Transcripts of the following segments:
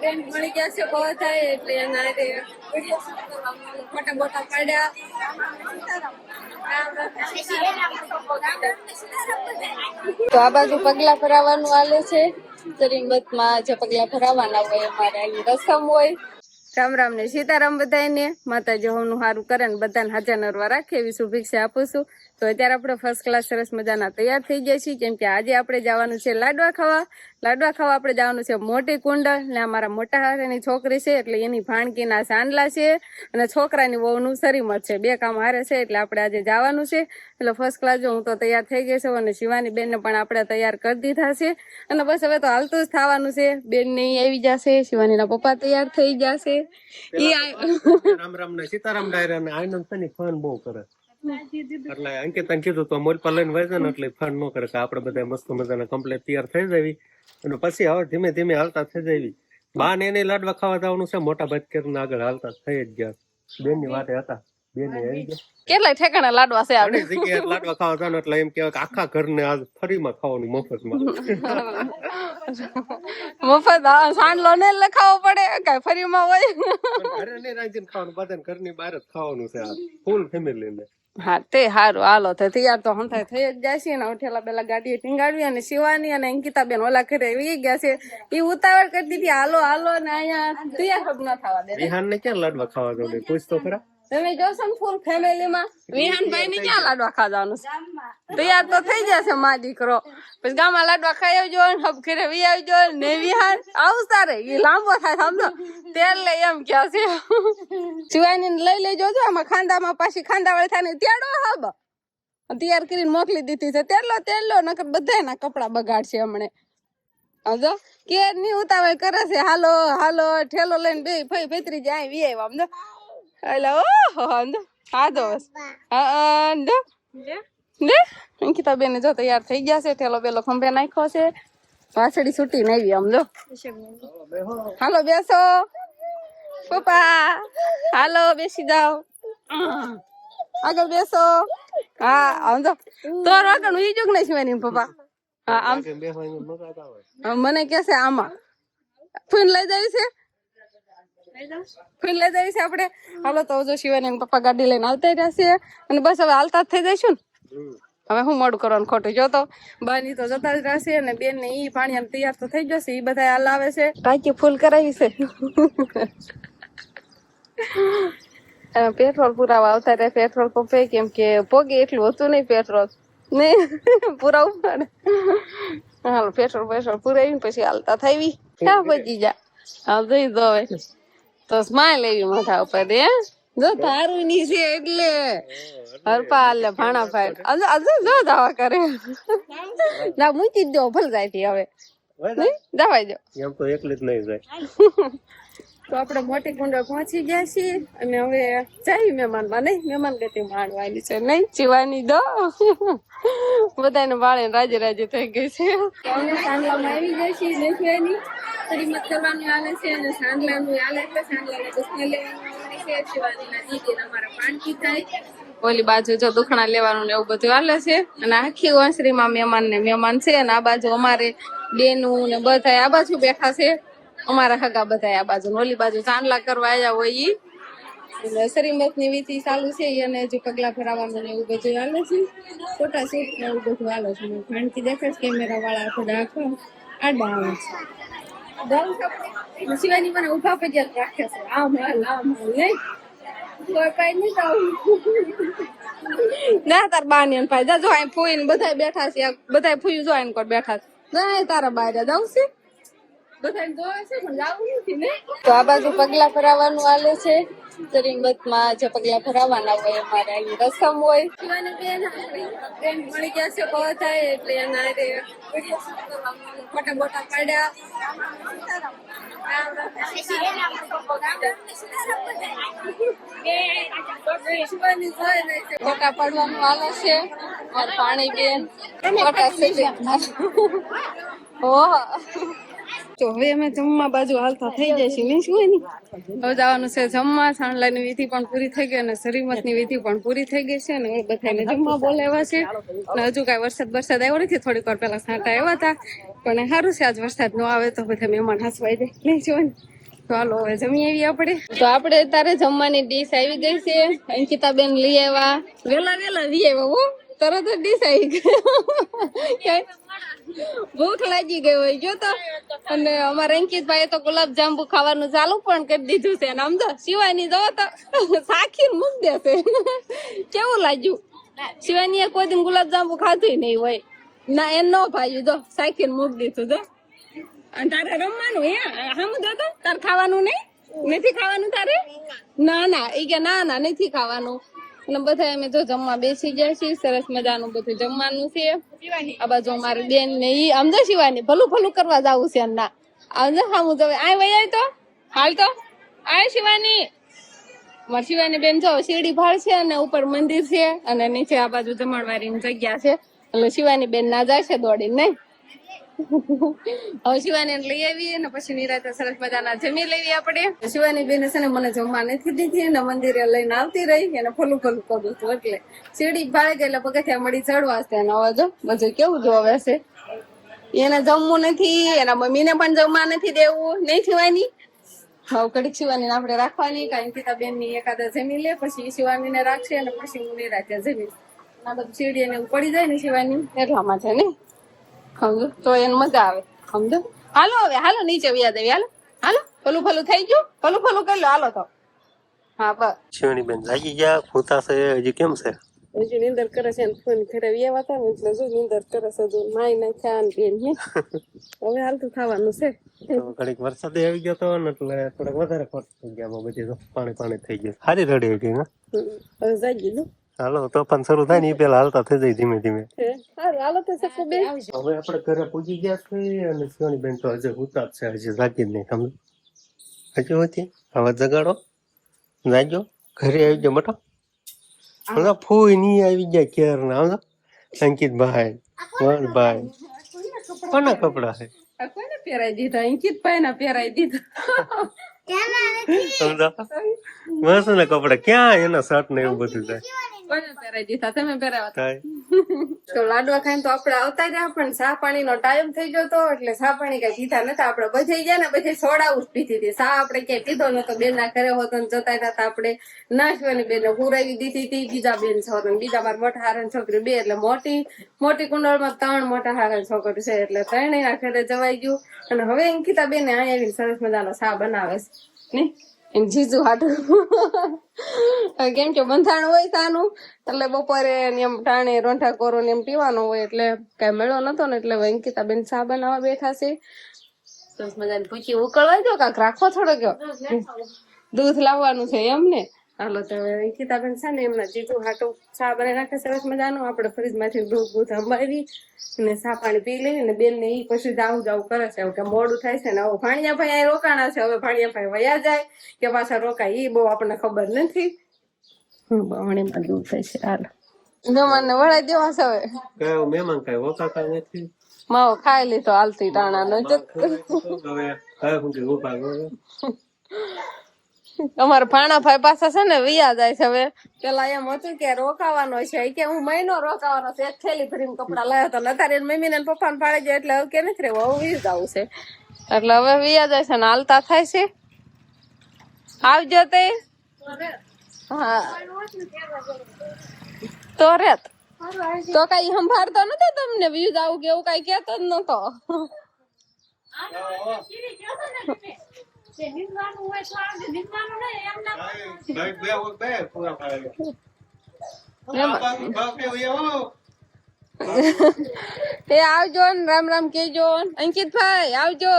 બેન મળી ગયા છે, બહુ થાય એટલે એના ફોટા બોટા પાડ્યા. તો આ બાજુ પગલા ભરાવાનું આલે છે. તરીમતમાં જે પગલા ભરાવાના હોય અમારે અહીં રસમ હોય. રામ રામ ને સીતારામ બધાને માતાજી હોનું સારું કરે ને બધાને હાજર નરવા રાખે એવી શુભેચ્છા આપું છું. તો અત્યારે આપણે ફર્સ્ટ ક્લાસ સરસ મજાના તૈયાર થઈ ગયા છીએ. કેમ કે આજે આપણે જવાનું છે લાડવા ખાવા. લાડવા ખાવા આપણે જવાનું છે મોટી કુંડળ ને અમારા મોટા હારેની છોકરી છે, એટલે એની ભાણકીના સાંડલા છે અને છોકરાની વહુનું શરીમત છે. બે કામ હારે છે, એટલે આપણે આજે જવાનું છે. એટલે ફર્સ્ટ ક્લાસ જો હું તો તૈયાર થઈ ગઈ છું અને શિવાની બેનને પણ આપણે તૈયાર કરી દીધા છે. અને બસ હવે તો હાલતું જ થવાનું છે. બેન નહીં આવી જશે, શિવાનીના પપ્પા તૈયાર થઈ જશે. એ રામ રામ સીતારામ ફોન બહુ કરે. એટલે અંકિતાને કીધું તો, મોલ પર લઈને વહી ને એટલે ફંડ ન કરે કે આપણે બધા મસ્ત મજાના કમ્પ્લેટ તૈયાર થઈ જાય અને પછી હવે ધીમે ધીમે હાલતા થઈ જાય બા ને એને લાડવા ખાવા જવાનું છે, મોટા ભાઈ કરીને આગળ હાલતા થઈ જ ગયા. બેનની વાતે હતા. આવી ઠેકાણા લાડવા છે આપણે જગ્યાએ લાડવા ખાવા જવાનું એટલે એમ કહેવાય કે આખા ઘરને આજ ફરીમાં ખાવાનું મફતમાં મફત હા, સાંડલો ને લખાવો પડે કઈ ફરીમાં હોય. ઘરે નહીં રાંધીને ખાવાનું બધાને ઘરની બહાર જ ખાવાનું છે આ ફૂલ ફેમિલી ને. હા તે હારું. હાલો તો તૈયાર તો હંથાય થઈ જ જાય છે. ને ઉઠેલા પેલા ગાડીએ ટીંગાડવી અને શિવાની અને અંકિતા બેન ઓલા ઘરે વી ગયા છે. એ ઉતાવળ કરી દીધી. હાલો હાલો ને અહીંયા તૈયાર ન થવા દે. વિહાન ને ક્યાં લાડવા ખાવા દો પૂછ તો ખરા? તમે ને ફૂલ ફેમિલી માં? વિહાનભાઈ ને ક્યાં લાડવા ખાવાનું? તૈયાર તો થઈ જશે, મા દીકરો. પછી ગામમાં લાડવા ખાઈ આવજો, ને હબ ઘરે વી આવજો, ને વિહાન આવતા રે એ લાંબો થાય, સમજો? તેલ લઈ એમ કે છે? શિવાની લઈ લેજો, જો આમાં ખાંદામાં પાછી ખાંડા વાળી થાય ને તેડો હબ. તૈયાર કરીને મોકલી દીધી છે. તેડલો તેડલો, નકર બધાયના કપડા બગાડશે હમણે. સમજો? કે ની ઉતાવળ કરે છે. હાલો હાલો, ઠેલો લઈને બે ફઈ ફેતરી જાય વી આવ્યા સમજો? હા તો બસ હા સમજો ને અંકિતા બેન જો તૈયાર થઈ ગયા છે ઠેલો બેલો ખંભે નાખ્યો છે વાસળી છૂટી ને આવી સમજો હાલો બેસો પપ્પા હાલો બેસી જાઓ આગળ બેસો હા સમજો તો રોકણ ઉઈ જુગ નહીં શિવાની પપ્પા હા આમ જ મને કેસે આમાં ફૂન લઈ જાય છે ફૂન લઈ છે આપણે. હાલો તો જો શિવાની પપ્પા ગાડી લઈને આવતા રહેશે અને બસ હવે હાલતા જ થઈ જઈશું ને? હવે હું મોડું કરવાનું ખોટું જો તો. બાની તો જતા જ રહેશે અને બેન ને ઈ પાણી તૈયાર તો થઈ જશે ઈ બધા હાલ આવે છે. ટાંકી ફૂલ કરાવી છે. અને પેટ્રોલ પુરાવા આવતા રહે પેટ્રોલ પંપે કેમ કે પોગે એટલું હતું નહીં પેટ્રોલ. નહીં પુરાવું પડે હાલો પેટ્રોલ પેટ્રોલ પુરાવીને પછી હાલતા થઈ ક્યાં પહોંચી જા? હાલ જઈ દો હવે તો સ્માઈલ એવી માથા ઉપર એ જો તારું ની છે એટલે. હરપા હાલે ભાણા ભાઈ અજ અજ જો દાવા કરે. ના મૂકી દો ભલ જાય થી હવે. દવાઈ દો. એમ તો એકલી જ નહીં જાય. તો આપણે મોટી કુંડળ પહોંચી ગયા છીએ અને હવે જઈ મહેમાનમાં. નહીં, મહેમાન ગતિ માણવાની છે. નહીં, જીવાની દો. બધાને વાળે રાજી રાજી થઈ ગઈ છે. અમે સાંડલામાં આવી ગયા છીએ દેખવાની શ્રીમત કરવાનું આવે છે અને સાંડલાનું આવે છે. સાંડલાને દુખણા લેવાનું છે શિવાનીના દીદી અમારા પાણકી થાય. ઓલી બાજુ જો દુખણા લેવાનું ને એવું બધું હાલે છે. અને આખી ઓસરીમાં મહેમાન ને મહેમાન છે. અને આ બાજુ અમારે બેનું ને બધા આ બાજુ બેઠા છે. અમારા હગા બધા આ બાજુ ઓલી બાજુ ચાંદલા કરવા આવ્યા હોય ઈ. એટલે શ્રીમતની વિધિ ચાલુ છે અને હજુ પગલા ભરાવાનું ને એવું બધું હાલે છે. ફોટા શૂટ ને એવું બધું હાલે છે. ભાણકી દેખે છે કેમેરા વાળા આખો આડા આવે છે? શિવાની મને ઊભા પગે રાખે છે. આમ હાલ આમ હાલ નહીં ના તાર બાની પાઈ જા જો અહીં ફૂઈ ને બધા બેઠા છે. બધા ફૂઈ જો અહીં બેઠા છે. ના તારા બહાર જાઉં છે. જોવે તો આ બાજુ પગલા ભરાવાનું આલે છે. તરીંગતમાં જે પગલા ભરાવાના હોય અમારે અહીં રસમ હોય. મળી ગયા છે બહુ થાય એટલે એના મોટા મોટા પડ્યા ફોટા પાડવાનું આલે છે. और પાણી બેન. ફોટા ઓહ. તો હવે અમે જમવા બાજુ હાલતા થઈ જાય છે શું હોયની હવે જવાનું છે જમવા સાંડલાની વિધિ પણ પૂરી થઈ ગઈ અને શરીમતની વિધિ પણ પૂરી થઈ ગઈ છે અને હવે બધાને જમવા બોલાવ્યા છે. અને હજુ કાંઈ વરસાદ વરસાદ આવ્યો નથી થોડીક વાર પહેલા સાંટા આવ્યા હતા. પણ સારું છે આજ વરસાદ ન આવે તો બધા મહેમાન હસવાઈ જાય. નહીં શું ચાલો હવે જમી આવી આપણે. તો આપણે અત્યારે જમવાની ડીશ આવી ગઈ છે. અંકિતાબેન લઈ આવ્યા. વેલા વેલા લઈ આવ્યા હો. તરત જ આવી ગઈ ભૂખ લાગી ગઈ હોય. જો તો. અને અમારા અંકિતભાઈ તો ગુલાબ જાંબુ ખાવાનું ચાલુ પણ કરી દીધું છે. અને આમ તો શિવાની જો તો સાખી મૂક દેશે કેવું લાગ્યું? શિવાની કોઈ દિન ગુલાબ જાંબુ ખાધું નહીં હોય. ના એ નો ભાઈ જો સાખીને મૂક દીધું જો. અને તારે રમવાનું હે? હમ તો. તારે ખાવાનું નહીં? નથી ખાવાનું તારે? ના. ના એ કે ના ના નથી ખાવાનું. અને બધા અમે જો જમવા બેસી ગયા છીએ, સરસ મજાનું બધું જમવાનું છે. આ બાજુ અમારી બેન ને ઈ, આમ જો શિવાની ભલું ભલું કરવા જવું છે ના. આમ જો હા હું આય આ વૈયા તો. હાલ તો. આય શિવાની. મારી શિવાની બેન જો શેરડી ભાળ છે અને ઉપર મંદિર છે અને નીચે આ બાજુ જમણવારીની જગ્યા છે. એટલે શિવાની બેન ના જાય છે દોડીને, નહીં? શિવાની શિવાની છે ને છે. છે એને જમવું નથી, એના મમ્મીને પણ જમવા નથી દેવું. નહીં થવાની હવે કડીક શિવાની આપણે રાખવાની. કારણ કે બેનની એકાદા જમી લે, પછી શિવાની ને રાખશે અને પછી હું નિરાતે જમીશ. આ બધું સીડી ને એવું પડી જાય ને શિવાની? એટલા માટે ને? સમજો તો એને મજા આવે. સમજો હાલો હવે હાલો નીચે વ્યા દેવી હાલો. હાલો ભલું ભલું થઈ ગયું? ભલું ભલું કરી લો હાલો તો. હા બસ. શિવણી બેન જાગી ગયા ફૂતા છે હજી કેમ છે? હજુ નીંદર કરે છે ને ફોન ઘરે વ્યાવા હતા ને એટલે જો નિંદર કરે છે જો માય નાખ્યા ને બેન હે. હવે હાલતું થવાનું છે. ઘડીક વરસાદ આવી ગયો તો એટલે થોડાક વધારે ખર્ચ થઈ ગયા બધી પાણી પાણી થઈ ગયું. સારી રડી હતી હમ. હવે જાગી લો હાલો તો પણ શરૂ થાય ને એ પેલા હાલતા થઈ જાય ધીમે ધીમે. હાલો તો હવે આપણે ઘરે પૂજી ગયા છે અને સોની બેન તો હજુ ઉતાર છે હજી જાગી જ નહીં. સમજ હજુ હતી હવે જગાડો. જાગ્યો? ઘરે આવી ગયો મોટો હમણાં ફૂઈ નહીં આવી ગયા ક્યાર ના ભાઈ અંકિતભાઈ વનભાઈ કોના કપડા છે? કોને પહેરાઈ દીધા? અંકિત ભાઈ ના પહેરાઈ દીધા. સમજા મસ્ત ના કપડા ક્યાં એના શર્ટ ને એવું બધું થાય? કોને પહેરાઈ દીધા. તમે પહેરાવ્યા તો લાડવા ખાઈને તો આપણે આવતા રહ્યા પણ સા પાણી નો ટાઈમ થઈ ગયો તો એટલે સા પાણી કઈ પીધા નતા. આપણે બધે ગયા ને બધે સોડા ઉઠ પીધી હતી. સા આપણે ક્યાંય પીધો નતો. બેન ના ઘરે હોતો ને જતા હતા. આપણે નાશવાની બેન પુરાવી દીધી હતી. બીજા બેન છો ને બીજા મારા મોટા હારણ છોકરી બે એટલે મોટી મોટી કુંડળમાં ત્રણ મોટા હારણ છોકરી છે. એટલે ત્રણેય ના ઘરે જવાઈ ગયું. અને હવે અંકિતા બેન અહીંયા આવીને સરસ મજાનો સા બનાવે છે. નહીં? એમ જીજુ હાટું. કેમ કે બંધાણ હોય તાનું એટલે બપોરે એમ ટાણે રોંઠા કોરો ને એમ પીવાનું હોય એટલે કઈ મેળો નતો ને એટલે અંકિતા બેન ચા બનાવવા બેઠા છે. મજાને પૂછી ઉકળવા દો કાંક રાખો થોડો કયો દૂધ લાવવાનું છે એમ ને હાલો તો હવે અંકિતા છે ને એમના જીજુ હાટું ચા બને નાખે સરસ મજાનું. આપણે ફ્રીજમાંથી દૂધ બૂધ અંબાવી અને ચા પાણી પી લેવી અને બેન ને એ પછી જાવું જાવું કરે છે. કે મોડું થાય છે ને હવે ભાણિયા ભાઈ અહીં રોકાણા છે. હવે ભાણિયા ભાઈ વયા જાય કે પાછા રોકાય. એ બહુ આપણને ખબર નથી. હું બમણીમાં દૂધ થાય છે. હાલ. મહેમાનને વળાઈ દેવા છે હવે. કયો મહેમાન કઈ ઓકાતા નથી? માવો ખાઈ લીધો હાલતી ટાણા નો હવે હવે હું કે ઊભા. અમારા ભાણાભાઈ પાસે છે ને વિયા જાય છે હવે. પેલા એમ હતું કે રોકાવાનો છે. કે હું મહિનો રોકાવાનો છે. એક થેલી ભરીને કપડા લાવ્યો તો અત્યારે મમ્મી ને પપ્પા ને પાડે જાય એટલે હવે કે નથી રહેવું? હવે વી જવું છે. એટલે હવે વિયા જાય છે ને હાલતા થાય છે. આવજો તે. હા. તો રેત. તો કઈ સંભાળતો નતો તમને? વ્યૂઝ આવું કે એવું કઈ કેતો જ નતો. એ આવજો ને રામ રામ કેજો અંકિત ભાઈ આવજો.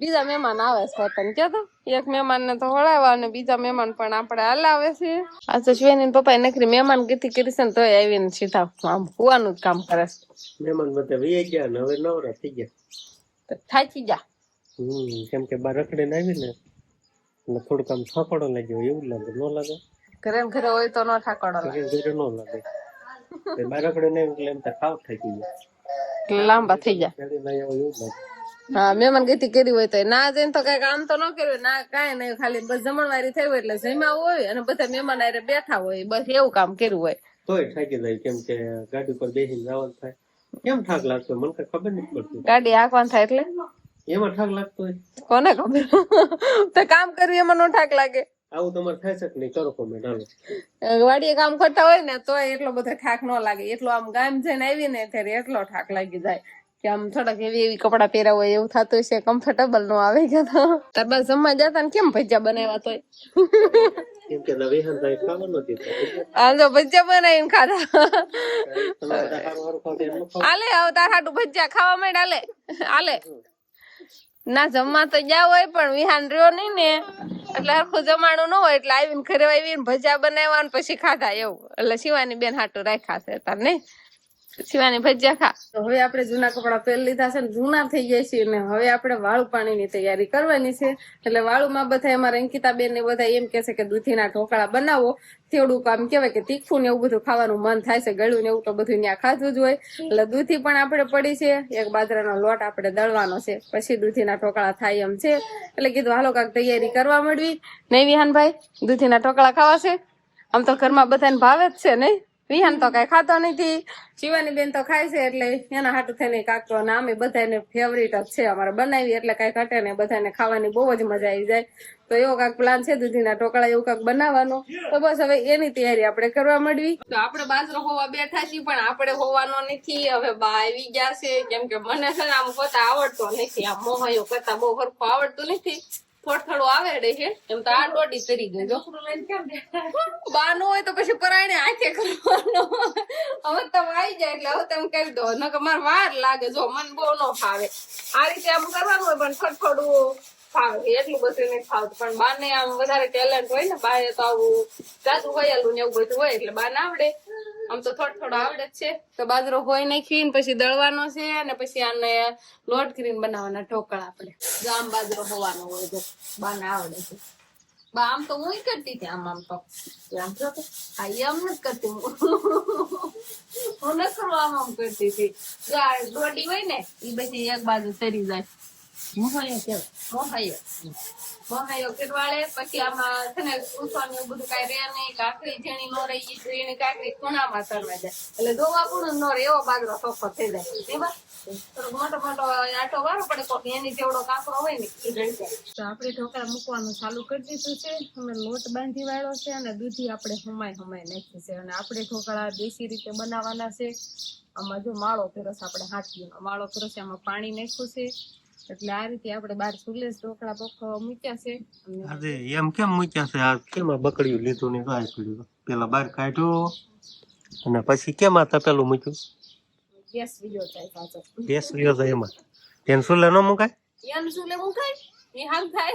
બીજા મહેમાન આવે છે તને કે તો. એક મહેમાન ને તો વળાવવા અને બીજા મહેમાન પણ આપણે હલાવે છે. આ તો શ્વેની પપ્પા નકરી મહેમાન કીધી કરી છે ને તોય આવીને સીધા આમ કુવાનું જ કામ કરે છે. મહેમાન બધા વહી ગયા ને હવે નવરા થઈ ગયા. થાકી જા હમ કેમ કે બાર રખડીને આવી ને એટલે થોડુંક આમ થાપડો લાગ્યો એવું લાગે ન લાગે? ઘરે ઘરે હોય તો ન ઠાકડો લાગે. ઘરે ઘરે ન લાગે. એટલે બાર રખડીને એટલે એમ તો ખાવ થઈ ગયું. લાંબા થઈ જાય. એવું લાગે. હા મહેમાન ગતિ કરી હોય તો ના જઈને તો કઈ કામ તો ન કર્યું ના કાંઈ નહીં ખાલી બસ જમણવારી થઈ હોય એટલે જમ્યા હોય અને બધા મહેમાન આરે બેઠા હોય બસ એવું કામ કર્યું હોય. તોય થાકી જાય કેમ કે ગાડી પર બેસીને જવાનું થાય. કેમ થાક લાગતો મને કઈ ખબર નથી પડતી. ગાડી હાંકવાનું થાય એટલે? એમાં ઠાક લાગતો હોય. કોને ખબર? તો કામ કર્યું એમાં નો ઠાક લાગે. આવું તમારે થાય છે કે નહીં? કરો કોમેન્ટ હાલો. વાડીએ કામ કરતા હોય ને તો એટલો બધો ઠાક ન લાગે. એટલો આમ ગામ જઈને આવી ને ત્યારે એટલો ઠાક લાગી જાય કે આમ થોડાક એવી એવી કપડા પહેર્યા હોય એવું થતું હશે કમ્ફર્ટેબલ નો આવે કે તાર બસ જમવા જતા ને કેમ ભજીયા બનાવ્યા તોય? કેમ કે નવેહન થાય ખાવાનું નતી. આ જો ભજીયા બનાવીને ખાધા. તો. આલે આવ તાર હાટુ ભજીયા ખાવા માંડ આલે. આલે. ના, જમવા તો ગયા હોય, પણ વિહાન રહ્યો નહીં ને. એટલે હરખું જમાણું ન હોય, એટલે આવીને ઘરે આવીને ભજા બનાવ્યા ને પછી ખાધા એવું. એટલે શિવાની બેન હાટું રાખ્યા છે તાર નહીં? શિવાની ભજીયા ખા. તો હવે આપણે જૂના કપડા પહેરી લીધા છે જૂના થઈ ગયા છીએ ને હવે આપણે વાળું પાણીની તૈયારી કરવાની છે. એટલે વાળુમાં બધા અમારા અંકિતા બેન ને બધા એમ કે છે કે દૂધીના ઢોકળા બનાવો. થોડુંક આમ કહેવાય કે તીખું ને એવું બધું ખાવાનું મન થાય છે. ગળ્યું ને એવું તો બધું ત્યાં ખાધું જ હોય. એટલે દૂધી પણ આપણે પડી છે. એક બાજરાનો લોટ આપણે દળવાનો છે. પછી દૂધીના ઢોકળા થાય એમ છે. એટલે કીધું હાલો કાંક તૈયારી કરવા મળવી નહીં વિહાનભાઈ, દૂધીના ઢોકળા ખાવા છે? આમ તો ઘરમાં બધાને ભાવે જ છે નહીં? વિહાન તો કઈ ખાતો નથી. શિવાની બેન તો ખાય છે એટલે એના હાટું થઈને કાકરો ને અમે બધાને ફેવરિટ જ છે અમારે બનાવી એટલે કઈ ઘટે ને બધાને ખાવાની બહુ જ મજા આવી જાય. તો એવો કાંક પ્લાન છે દૂધીના ઢોકળા એવું કાંક બનાવવાનો? તો બસ હવે એની તૈયારી આપણે કરવા મળવી તો આપણે બાજરો હોવા બેઠા છીએ પણ આપણે હોવાનો નથી. હવે બા આવી ગયા છે. કેમ કે મને છે ને આમ પોતા આવડતો નથી. આમ મોહાયો કરતા બહુ હરખું આવડતું નથી. બા આવી જાય એટલે હવે તમે કરી દો. વાર લાગે, જો મન બહુ ન ફાવે. આ રીતે આમ કરવાનું હોય પણ ખટખડવું ફાવે. એટલું બધું નહીં ફાવતું. પણ બાને આમ વધારે ટેલેન્ટ હોય ને બા તો આવું જાદુ હોયેલું ને એવું બધું હોય એટલે બાને આવડે. આમ તો થોડો થોડો આવડે જ છે. તો બાજરો હોય નાખી ને પછી દળવાનો છે અને પછી આને લોટ કરીને બનાવવાના ઢોકળા આપણે. જો આમ બાજરો હોવાનો હોય જો બાને આવડે છે. બા આમ તો હું કરતી હતી આમ આમ તો. આમ તો. હા એ આમ નથી કરતી હું હું ન કરું આમ આમ કરતી હતી. જો આ દોડી હોય ને એ પછી એક બાજુ તરી જાય. મોહાયો કેવાય મોહાયો. આમાં છે ને બધું કાંઈ રહે કાકડી ઝીણી નો રહી જાય. એટલે દોવા પૂરું ન રહે, એવો બાજરો સોફો થઈ જાય. મોટો મોટો આટો વારો પડે, કોક એની જેવડો કાકરો હોય ને એ રહી તો આપણે ઢોકળા મૂકવાનું ચાલુ કરી દીધું છે. અમે લોટ બાંધી વાળો છે અને દૂધી આપણે હમાય હમાય નાખી છે. અને આપણે ઢોકળા દેશી રીતે બનાવવાના છે. આમાં જો માળો પીરસ આપણે હાથીનો, માળો પીરસ આમાં પાણી નાખ્યું છે. એટલે આ રીતે આપણે બાર સુલેશ ઢોકળા પકવા મૂક્યા છે. આજે એમ કેમ મૂક્યા છે? આ કેમ બકડીયું લીધું ને ગાય કર્યું પેલા બહાર કાઢ્યું અને પછી કેમ આ તપેલું મૂક્યું? ગેસ બીજો જાય પાછો. ગેસ રહ્યો છે એમાં. તેન સુલે ન મુકાય? એમ સુલે મૂકાય? એ હાલ થાય.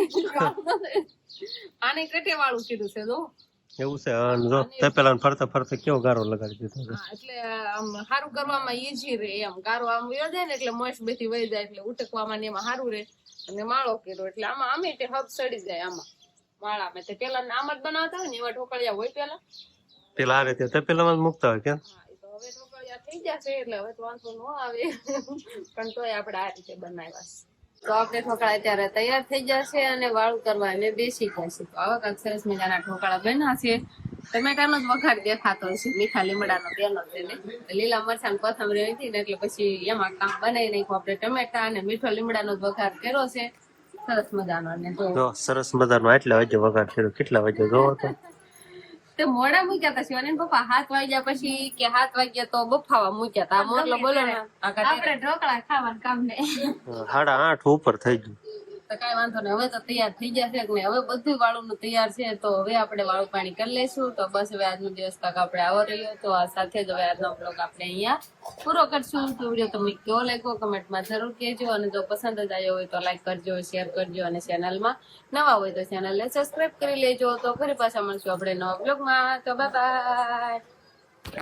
આને કટે વાળું કીધું છે જો. એવું છે જો પેલા ફરતે ફરતે કેવો ગારો લગાડી દીધો એટલે આમ સારું કરવામાં ઈઝી રહે એમ. ગારો આમ વયો જાય ને એટલે મોશ બેથી વહી જાય એટલે ઉટકવામાં ને એમાં સારું રહે અને માળો કર્યો એટલે આમાં આમે તે હબ સડી જાય આમાં માળામાં. તે પેલા આમ જ બનાવતા હોય ને એવા ઢોકળિયા હોય પેલા. પેલા આ રીતે તપેલામાં જ મૂકતા હોય કે તો હવે ઢોકળિયા થઈ જશે એટલે હવે તો વાંધો ન આવે. પણ તોય આપણે આ રીતે બનાવ્યા છે. તો આપણે ઠોકળા અત્યારે તૈયાર થઈ જશે અને વાળું કરવા અને બેસી જશે તો આવા કાંક સરસ મજાના ઢોકળા બન્યા છે. ટમેટાનો જ વઘાર દેખાતો હશે. મીઠા લીમડાનો બેનો તેને લીલા મરચાં ને કોથમરી હતી ને એટલે પછી એમાં કામ બનાવી નાખ્યું. આપણે ટમેટા અને મીઠો લીમડાનો જ વઘાર કર્યો છે. સરસ મજાનો અને સરસ મજાનો એટલે વાગે વઘાર કર્યો. કેટલા વાગે જોવો તો. તે મોડા મૂક્યા હતા શિવાની પપ્પા હાથ વાગ્યા પછી કે હાથ વાગ્યા તો બફાવા મૂક્યા હતા મોટલો બોલો ને આપણે ઢોકળા ખાવાનું કામ ને સાડા આઠ ઉપર થઈ ગયું. તો કઈ વાંધો નહીં. હવે તો તૈયાર થઈ જશે કે હવે બધું વાળું તૈયાર છે. તો હવે આપણે વાળું પાણી કરી લેશું તો બસ હવે આજનો દિવસ તક આપણે આવો રહ્યો. તો આ સાથે જ હવે આજનો બ્લોગ આપણે અહીંયા પૂરો કરશું. તો વીડિયો તમે કેવો લાગ્યો કમેન્ટમાં જરૂર કહેજો. અને જો પસંદ જ આવ્યો હોય તો લાઈક કરજો શેર કરજો અને ચેનલમાં નવા હોય તો ચેનલને સબસ્ક્રાઈબ કરી લેજો. તો ફરી પાછા મળશું આપણે નવા બ્લોગમાં તો બાય